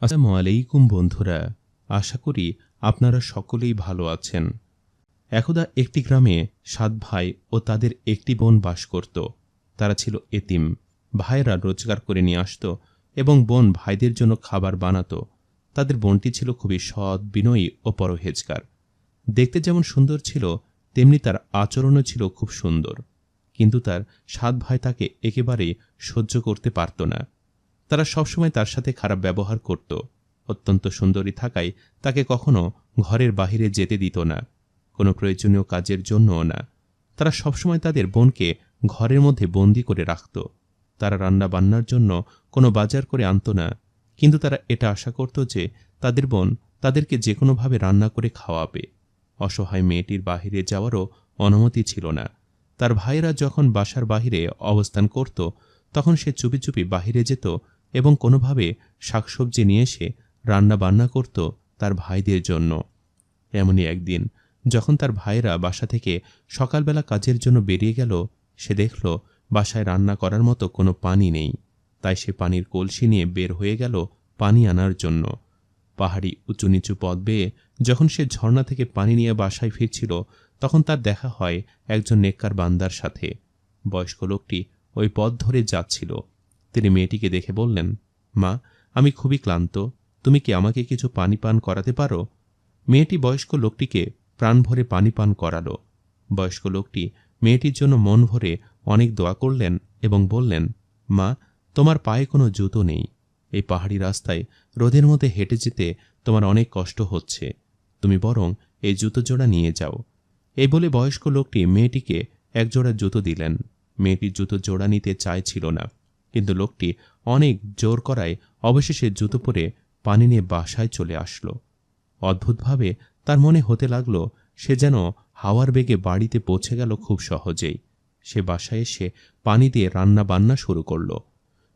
আসসালামু আলাইকুম বন্ধুরা, আশা করি আপনারা সকলেই ভালো আছেন। একদা একটি গ্রামে সাত ভাই ও তাদের একটি বোন বাস করত। তারা ছিল এতিম। ভাইয়েরা রোজগার করে নিয়ে আসত এবং বোন ভাইদের জন্য খাবার বানাত। তাদের বোনটি ছিল খুবই সৎ, বিনয়ী ও পরহেজগার। দেখতে যেমন সুন্দর ছিল, তেমনি তার আচরণও ছিল খুব সুন্দর। কিন্তু তার সাত ভাই তাকে একেবারে সহ্য করতে পারত না। তারা সবসময় তার সাথে খারাপ ব্যবহার করত। অত্যন্ত সুন্দরী থাকায় তাকে কখনো ঘরের বাহিরে যেতে দিত না। কোনো প্রয়োজনীয় কাজের জন্যও না। তারা সবসময় তাদের বোনকে ঘরের মধ্যে বন্দি করে রাখত। তারা রান্না বান্নার জন্য কোনো বাজার করে আনত না। কিন্তু তারা এটা আশা করত যে তাদের বোন তাদেরকে যে কোনোভাবে রান্না করে খাওয়াবে। অসহায় মেয়েটির বাহিরে যাওয়ারও অনুমতি ছিল না। তার ভাইয়েরা যখন বাসার বাহিরে অবস্থান করত, তখন সে চুপি চুপি বাহিরে যেত এবং কোনোভাবে শাকসবজি নিয়ে এসে রান্না বান্না করত তার ভাইদের জন্য। এমনই একদিন যখন তার ভাইয়েরা বাসা থেকে সকালবেলা কাজের জন্য বেরিয়ে গেল, সে দেখল বাসায় রান্না করার মতো কোনো পানি নেই। তাই সে পানির কলসি নিয়ে বের হয়ে গেল পানি আনার জন্য। পাহাড়ি উঁচু নিচু পথ বেয়ে যখন সে ঝর্ণা থেকে পানি নিয়ে বাসায় ফিরছিল, তখন তার দেখা হয় একজন নেককার বান্দার সাথে। বয়স্ক লোকটি ওই পথ ধরে যাচ্ছিল। তিনি মেয়েটিকে দেখে বললেন, মা, আমি খুবই ক্লান্ত। তুমি কি আমাকে কিছু পানি পান করাতে পারো? মেয়েটি বয়স্ক লোকটিকে প্রাণ ভরে পানি পান করালো। বয়স্ক লোকটি মেয়েটির জন্য মন ভরে অনেক দোয়া করলেন এবং বললেন, মা, তোমার পায়ে কোনো জুতো নেই। এই পাহাড়ি রাস্তায় রোদের মধ্যে হেঁটে যেতে তোমার অনেক কষ্ট হচ্ছে। তুমি বরং এই জুতো জোড়া নিয়ে যাও। এই বলে বয়স্ক লোকটি মেয়েটিকে একজোড়া জুতো দিলেন। মেয়েটির জুতো জোড়া নিতে চাইছিল না। কিন্তু লোকটি অনেক জোর করায় অবশেষে জুতো পরে পানি নিয়ে বাসায় চলে আসলো। অদ্ভুতভাবে তার মনে হতে লাগল, সে যেন হাওয়ার বেগে বাড়িতে পৌঁছে গেল খুব সহজেই। সে বাসায় এসে পানি দিয়ে রান্না বান্না শুরু করল।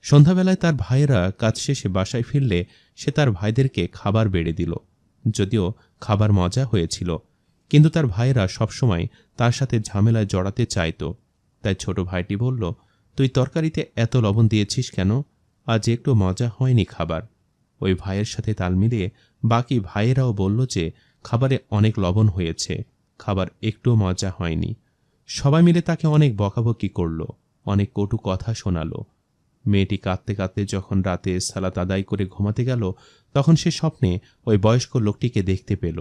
সন্ধ্যাবেলায় তার ভাইয়েরা কাজ শেষে বাসায় ফিরলে সে তার ভাইদেরকে খাবার বেড়ে দিল। যদিও খাবার মজা হয়েছিল, কিন্তু তার ভাইয়েরা সবসময় তার সাথে ঝামেলায় জড়াতে চাইত। তাই ছোট ভাইটি বলল তুই তরকারিতে এত লবণ দিয়েছিস কেন? আজ একটু মজা হয়নি খাবার। ওই ভাইয়ের সাথে তাল মিলিয়ে বাকি ভাইয়েরাও বলল যে, খাবারে অনেক লবণ হয়েছে। খাবার একটু মজা হয়নি। সবাই মিলে তাকে অনেক বকাবকি করল, অনেক কটু কথা শোনালো। মেয়েটি কাঁদতে কাঁদতে যখন রাতে সালাত আদায় করে ঘুমাতে গেল, তখন সে স্বপ্নে ওই বয়স্ক লোকটিকে দেখতে পেল।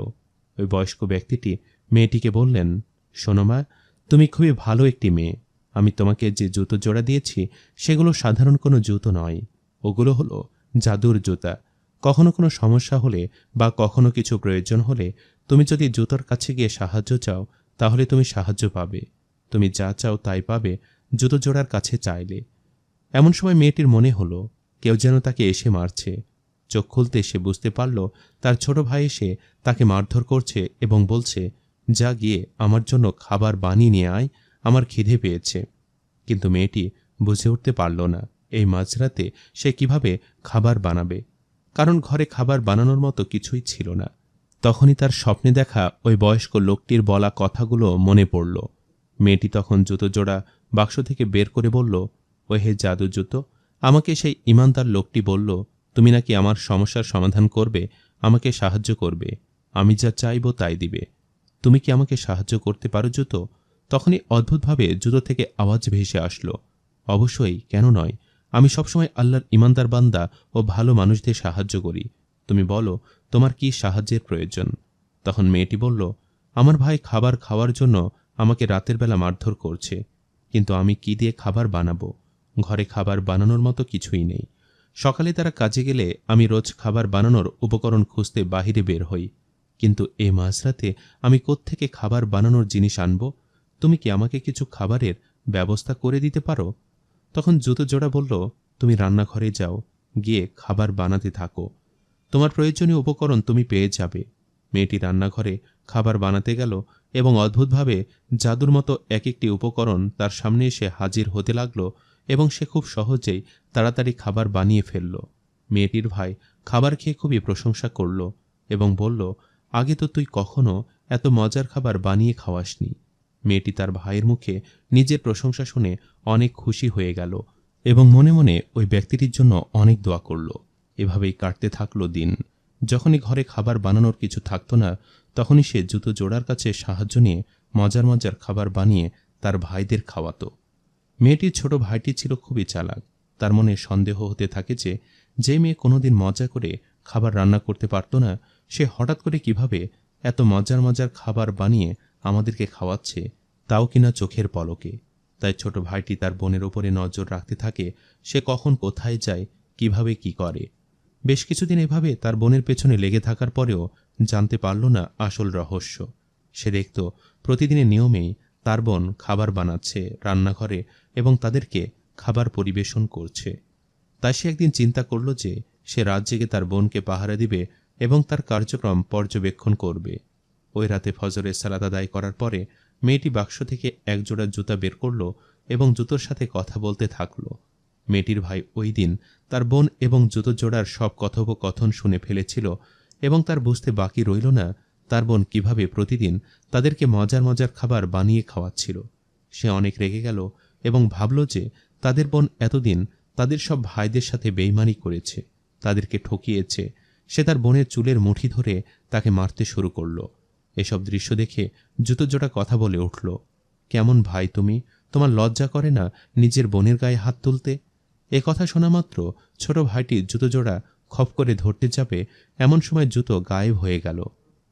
ওই বয়স্ক ব্যক্তিটি মেয়েটিকে বললেন, শোনো মা, তুমি খুবই ভালো একটি মেয়ে। আমি তোমাকে যে জুতো জোড়া দিয়েছি, সেগুলো সাধারণ কোনো জুতো নয়। ওগুলো হলো জাদুর জুতা। কখনো কোনো সমস্যা হলে বা কখনো কিছু প্রয়োজন হলে তুমি যদি জুতোর কাছে গিয়ে সাহায্য চাও, তাহলে তুমি সাহায্য পাবে। তুমি যা চাও তাই পাবে, জুতো জোড়ার কাছে চাইলে। এমন সময় মেয়েটির মনে হলো, কেউ যেন তাকে এসে মারছে। চোখ খুলতে সে বুঝতে পারল, তার ছোট ভাই এসে তাকে মারধর করছে এবং বলছে, যা গিয়ে আমার জন্য খাবার বানিয়ে নিয়ে আয় আমার খিদে পেয়েছে। কিন্তু মেয়েটি বুঝে উঠতে পারল না এই মাঝরাতে সে কীভাবে খাবার বানাবে। কারণ ঘরে খাবার বানানোর মতো কিছুই ছিল না। তখনই তার স্বপ্নে দেখা ওই বয়স্ক লোকটির বলা কথাগুলো মনে পড়ল। মেয়েটি তখন জুতো জোড়া বাক্স থেকে বের করে বলল ও হে জাদু জুতো, আমাকে সেই ইমানদার লোকটি বলল, তুমি নাকি আমার সমস্যার সমাধান করবে, আমাকে সাহায্য করবে। আমি যা চাইব তাই দিবে। তুমি কি আমাকে সাহায্য করতে পারো জুতো? তখনই অদ্ভুতভাবে জুতো থেকে আওয়াজ ভেসে আসলো। অবশ্যই, কেন নয়? আমি সবসময় আল্লাহর ইমানদার বান্দা ও ভালো মানুষদের সাহায্য করি। তুমি বলো, তোমার কি সাহায্যের প্রয়োজন? তখন মেয়েটি বলল, আমার ভাই খাবার খাওয়ার জন্য আমাকে রাতের বেলা মারধর করছে। কিন্তু আমি কি দিয়ে খাবার বানাবো? ঘরে খাবার বানানোর মতো কিছুই নেই। সকালে তারা কাজে গেলে আমি রোজ খাবার বানানোর উপকরণ খুঁজতে বাহিরে বের হই। কিন্তু এ মাঝরাতে আমি কোত্থেকে খাবার বানানোর জিনিস আনব? তুমি কি আমাকে কিছু খাবারের ব্যবস্থা করে দিতে পারো? তখন জুতো জোড়া বলল, তুমি রান্নাঘরে যাও, গিয়ে খাবার বানাতে থাকো। তোমার প্রয়োজনীয় উপকরণ তুমি পেয়ে যাবে। মেয়েটি রান্নাঘরে খাবার বানাতে গেল এবং অদ্ভুতভাবে জাদুর মতো এক একটি উপকরণ তার সামনে এসে হাজির হতে লাগল এবং সে খুব সহজেই তাড়াতাড়ি খাবার বানিয়ে ফেলল। মেয়েটির ভাই খাবার খেয়ে খুবই প্রশংসা করল এবং বলল, আগে তো তুই কখনো এত মজার খাবার বানিয়ে খাওয়াসনি। মেয়েটি তার ভাইয়ের মুখে নিজের প্রশংসা শুনে অনেক খুশি হয়ে গেল এবং মনে মনে ওই ব্যক্তিটির জন্য অনেক দোয়া করল। এভাবেই কাটতে থাকল দিন। যখনই ঘরে খাবার বানানোর কিছু থাকতো না, তখনই সে জুতো জোড়ার কাছে সাহায্য নিয়ে মজার মজার খাবার বানিয়ে তার ভাইদের খাওয়াতো। মেয়েটির ছোট ভাইটি ছিল খুবই চালাক। তার মনে সন্দেহ হতে থাকে যে যে মেয়ে কোনোদিন মজা করে খাবার রান্না করতে পারত না, সে হঠাৎ করে কীভাবে এত মজার মজার খাবার বানিয়ে আমাদেরকে খাওয়াচ্ছে, তাও কিনা চোখের পলকে। তাই ছোট ভাইটি তার বোনের ওপরে নজর রাখতে থাকে, সে কখন কোথায় যায়, কীভাবে কি করে। বেশ কিছুদিন এভাবে তার বোনের পেছনে লেগে থাকার পরেও জানতে পারল না আসল রহস্য। সে দেখত, প্রতিদিনের নিয়মেই তার বোন খাবার বানাচ্ছে, রান্নাঘরে, এবং তাদেরকে খাবার পরিবেশন করছে। তাই সে একদিন চিন্তা করল যে, সে রাত জেগে তার বোনকে পাহারা দিবে এবং তার কার্যক্রম পর্যবেক্ষণ করবে। ওই রাতে ফজরের সালাদ আদায় করার পরে মেয়েটি বাক্স থেকে একজোড়া জুতা বের করল এবং জুতোর সাথে কথা বলতে থাকল। মেয়েটির ভাই ওই দিন তার বোন এবং জুতো জোড়ার সব কথোপকথন শুনে ফেলেছিল এবং তার বুঝতে বাকি রইল না তার বোন কীভাবে প্রতিদিন তাদেরকে মজার মজার খাবার বানিয়ে খাওয়াচ্ছিল। সে অনেক রেগে গেল এবং ভাবল যে তাদের বোন এতদিন তাদের সব ভাইদের সাথে বেইমানি করেছে, তাদেরকে ঠকিয়েছে। সে তার বোনের চুলের মুঠি ধরে তাকে মারতে শুরু করল। এসব দৃশ্য দেখে জুতো জোড়া কথা বলে উঠল, কেমন ভাই তুমি? তোমার লজ্জা করে না নিজের বোনের গায়ে হাত তুলতে? এ কথা শোনা মাত্র ছোট ভাইটি জুতো জোড়া খপ করে ধরতে যাবে, এমন সময় জুতো গায়েব হয়ে গেল।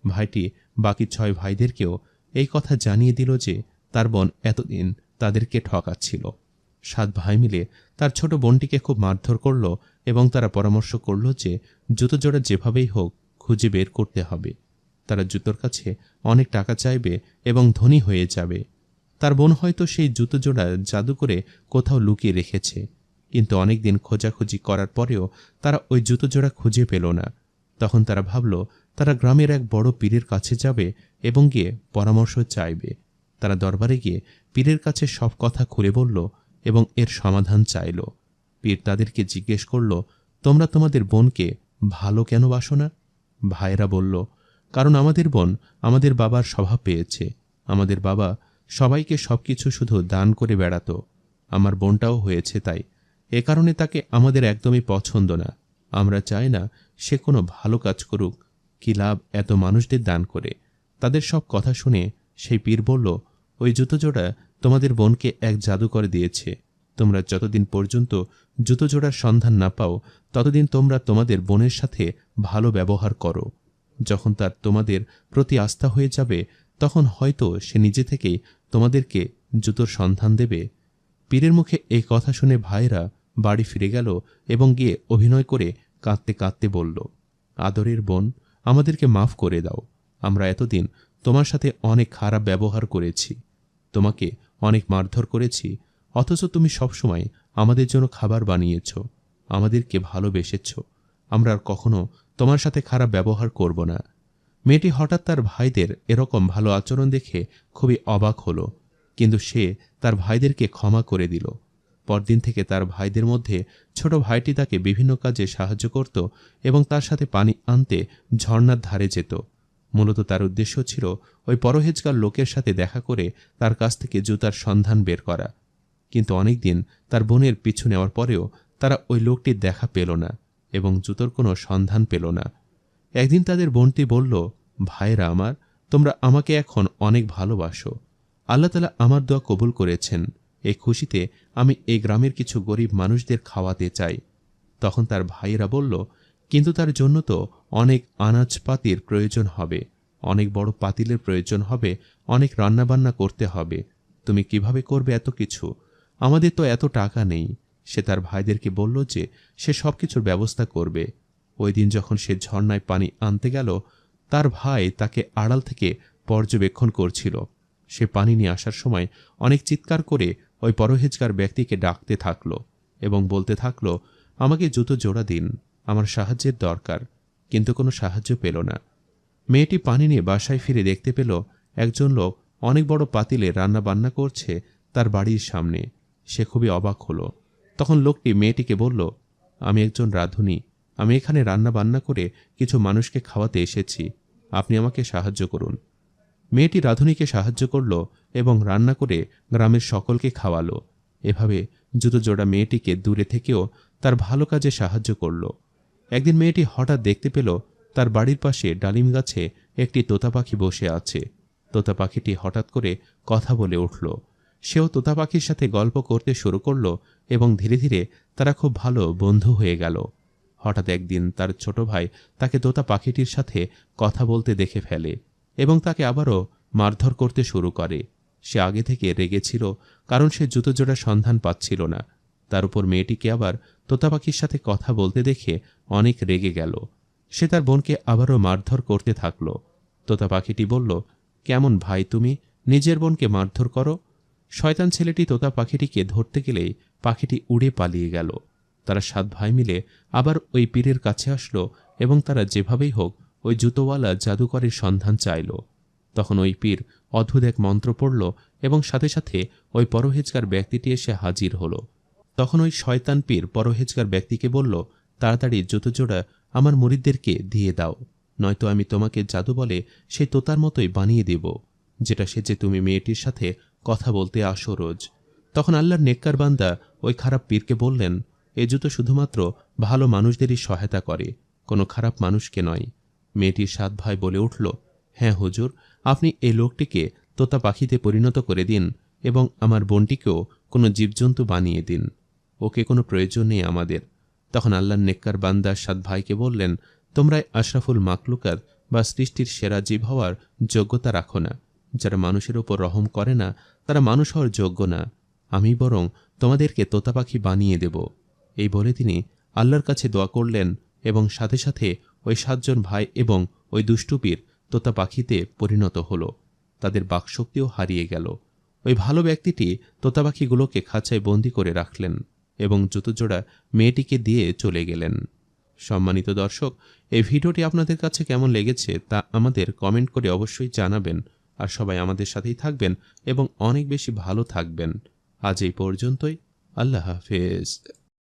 ভাইটি বাকি ছয় ভাইদেরকেও এই কথা জানিয়ে দিল যে তার বোন এতদিন তাদেরকে ঠকাচ্ছিল। সাত ভাই মিলে তার ছোট বোনটিকে খুব মারধর করল এবং তারা পরামর্শ করল যে জুতো জোড়া যেভাবেই হোক খুঁজে বের করতে হবে। তারা জুতোর কাছে অনেক টাকা চাইবে এবং ধনী হয়ে যাবে। তার বোন হয়তো সেই জুতো জোড়া জাদু করে কোথাও লুকিয়ে রেখেছে। কিন্তু অনেক দিন খোঁজাখুঁজি করার পরেও তারা ওই জুতো জোড়া খুঁজে পেল না। তখন তারা ভাবল, তারা গ্রামের এক বড় পীরের কাছে যাবে এবং গিয়ে পরামর্শ চাইবে। তারা দরবারে গিয়ে পীরের কাছে সব কথা খুলে বলল এবং এর সমাধান চাইল। পীর তাদেরকে জিজ্ঞেস করল, তোমরা তোমাদের বোনকে ভালো কেন বাসো না? ভাইরা বলল কারণ আমাদের বোন আমাদের বাবার স্বভাব পেয়েছে। আমাদের বাবা সবাইকে সবকিছু শুধু দান করে বেড়াতো। আমার বোনটাও হয়েছে তাই। এ কারণে তাকে আমাদের একদমই পছন্দ না। আমরা চাই না সে কোনো ভালো কাজ করুক, কি লাভ এত মানুষদের দান করে। তাদের সব কথা শুনে সেই পীর বলল, ওই জুতো জোড়া তোমাদের বোনকে এক জাদুকর দিয়েছে। তোমরা যতদিন পর্যন্ত জুতো জোড়ার সন্ধান না পাও, ততদিন তোমরা তোমাদের বোনের সাথে ভালো ব্যবহার করো। যখন তার তোমাদের প্রতি আস্থা হয়ে যাবে, তখন হয়তো সে নিজে থেকেই তোমাদেরকে জুতোর সন্ধান দেবে। পীরের মুখে এই কথা শুনে ভাইরা বাড়ি ফিরে গেল এবং গিয়ে অভিনয় করে কাঁদতে কাঁদতে বলল, আদরের বোন, আমাদেরকে মাফ করে দাও। আমরা এতদিন তোমার সাথে অনেক খারাপ ব্যবহার করেছি। তোমাকে অনেক মারধর করেছি। অথচ তুমি সবসময় আমাদের জন্য খাবার বানিয়েছ। আমাদেরকে ভালোবেসেছ। আমরা আর কখনো তোমার সাথে খারাপ ব্যবহার করব না। মেয়েটি হঠাৎ তার ভাইদের এরকম ভালো আচরণ দেখে খুবই অবাক হলো, কিন্তু সে তার ভাইদেরকে ক্ষমা করে দিল। পরদিন থেকে তার ভাইদের মধ্যে ছোট ভাইটি তাকে বিভিন্ন কাজে সাহায্য করত এবং তার সাথে পানি আনতে ঝর্ণার ধারে যেত। মূলত তার উদ্দেশ্য ছিল ওই পরহেজকার লোকের সাথে দেখা করে তার কাছ থেকে জুতার সন্ধান বের করা। কিন্তু অনেকদিন তার বোনের পিছু নেওয়ার পরেও তারা ওই লোকটির দেখা পেল না। এবং জুতোর কোনো সন্ধান পেল না। একদিন তাদের বোনটি বলল ভাইরা আমার, তোমরা আমাকে এখন অনেক ভালোবাসো। আল্লাহ তালা আমার দোয়া কবুল করেছেন। এই খুশিতে আমি এই গ্রামের কিছু গরিব মানুষদের খাওয়াতে চাই। তখন তার ভাইয়েরা বলল, কিন্তু তার জন্য তো অনেক আনাজপাতির প্রয়োজন হবে, অনেক বড় পাতিলের প্রয়োজন হবে, অনেক রান্নাবান্না করতে হবে। তুমি কীভাবে করবে এত কিছু? আমাদের তো এত টাকা নেই। সে তার ভাইদেরকে বলল যে, সে সব কিছুর ব্যবস্থা করবে। ওই দিন যখন সে ঝর্ণায় পানি আনতে গেল, তার ভাই তাকে আড়াল থেকে পর্যবেক্ষণ করছিল। সে পানি নিয়ে আসার সময় অনেক চিৎকার করে ওই পরহেজগার ব্যক্তিকে ডাকতে থাকল এবং বলতে থাকল, আমাকে জুতো জোড়া দিন, আমার সাহায্যের দরকার। কিন্তু কোনো সাহায্য পেল না। মেয়েটি পানি নিয়ে বাসায় ফিরে দেখতে পেল, একজন লোক অনেক বড় পাতিলে রান্না বান্না করছে তার বাড়ির সামনে। সে খুবই অবাক হলো। তখন লোকটি মেয়েটিকে বলল, আমি একজন রাঁধুনি। আমি এখানে রান্না বান্না করে কিছু মানুষকে খাওয়াতে এসেছি। আপনি আমাকে সাহায্য করুন। মেয়েটি রাঁধুনিকে সাহায্য করল এবং রান্না করে গ্রামের সকলকে খাওয়ালো। এভাবে জুতো জোড়া মেয়েটিকে দূরে থেকেও তার ভালো কাজে সাহায্য করল। একদিন মেয়েটি হঠাৎ দেখতে পেল, তার বাড়ির পাশে ডালিম গাছে একটি তোতা পাখি বসে আছে। তোতা পাখিটি হঠাৎ করে কথা বলে উঠল সেও তোতা পাখির সাথে গল্প করতে শুরু করল এবং ধীরে ধীরে তারা খুব ভালো বন্ধু হয়ে গেল। হঠাৎ একদিন তার ছোট ভাই তাকে তোতা পাখিটির সাথে কথা বলতে দেখে ফেলে এবং তাকে আবারও মারধর করতে শুরু করে। সে আগে থেকে রেগেছিল কারণ সে জুতো জোড়ার সন্ধান পাচ্ছিল না। তার উপর মেয়েটিকে আবার তোতা পাখির সাথে কথা বলতে দেখে অনেক রেগে গেল। সে তার বোনকে আবারও মারধর করতে থাকল। তোতা পাখিটি বলল, কেমন ভাই তুমি? নিজের বোনকে মারধর করো শয়তান ছেলেটি তোতা পাখিটিকে ধরতে গেলেই পাখিটি উড়ে পালিয়ে গেল। তারা সাত ভাই মিলে আবার ওই পীরের কাছে আসলো এবং তারা যেভাবেই হোক ওই জুতোওয়ালা জাদুকরের সন্ধান চাইল। তখন ওই পীর অদ্ভুত এক মন্ত্র পড়ল এবং সাথে সাথে ওই পরহেজগার ব্যক্তিটি এসে হাজির হলো। তখন ওই শয়তান পীর পরহেজগার ব্যক্তিকে বলল, তাড়াতাড়ি জুতো জোড়া আমার মরিদদেরকে দিয়ে দাও, নয়তো আমি তোমাকে জাদু বলে সেই তোতার মতোই বানিয়ে দেব, যেটা সে যে তুমি মেয়েটির সাথে কথা বলতে আসো রোজ। তখন আল্লাহর নেককার বান্দা ওই খারাপ পীরকে বললেন, এ জুতো শুধুমাত্র ভালো মানুষদেরই সহায়তা করে, কোনো খারাপ মানুষকে নয়। মেয়েটির সাত ভাই বলে উঠল হ্যাঁ হুজুর, আপনি এই লোকটিকে তোতা পাখিতে পরিণত করে দিন এবং আমার বোনটিকেও কোনো জীবজন্তু বানিয়ে দিন। ওকে কোনো প্রয়োজন নেই আমাদের। তখন আল্লাহর নেককার বান্দা সাত ভাইকে বললেন তোমরা আশরাফুল মাকলুকাত বা সৃষ্টির সেরা জীব হওয়ার যোগ্যতা রাখো না। যারা মানুষের ওপর রহম করে না, তারা মানুষ হওয়ার যোগ্য না। আমি বরং তোমাদেরকে তোতা পাখি বানিয়ে দেব। এই বলে তিনি আল্লাহর কাছে দোয়া করলেন এবং সাথে সাথে ওই সাতজন ভাই এবং ওই দুষ্টুপির তোতা পাখিতে পরিণত হল। তাদের বাকশক্তিও হারিয়ে গেল। ওই ভালো ব্যক্তিটি তোতা পাখিগুলোকে খাঁচায় বন্দি করে রাখলেন এবং জুতোজোড়া মেয়েটিকে দিয়ে চলে গেলেন। সম্মানিত দর্শক, এই ভিডিওটি আপনাদের কাছে কেমন লেগেছে তা আমাদের কমেন্ট করে অবশ্যই জানাবেন। আর সবাই আমাদের সাথেই থাকবেন এবং অনেক বেশি ভালো থাকবেন। আজ এই পর্যন্তই। আল্লাহ হাফেজ।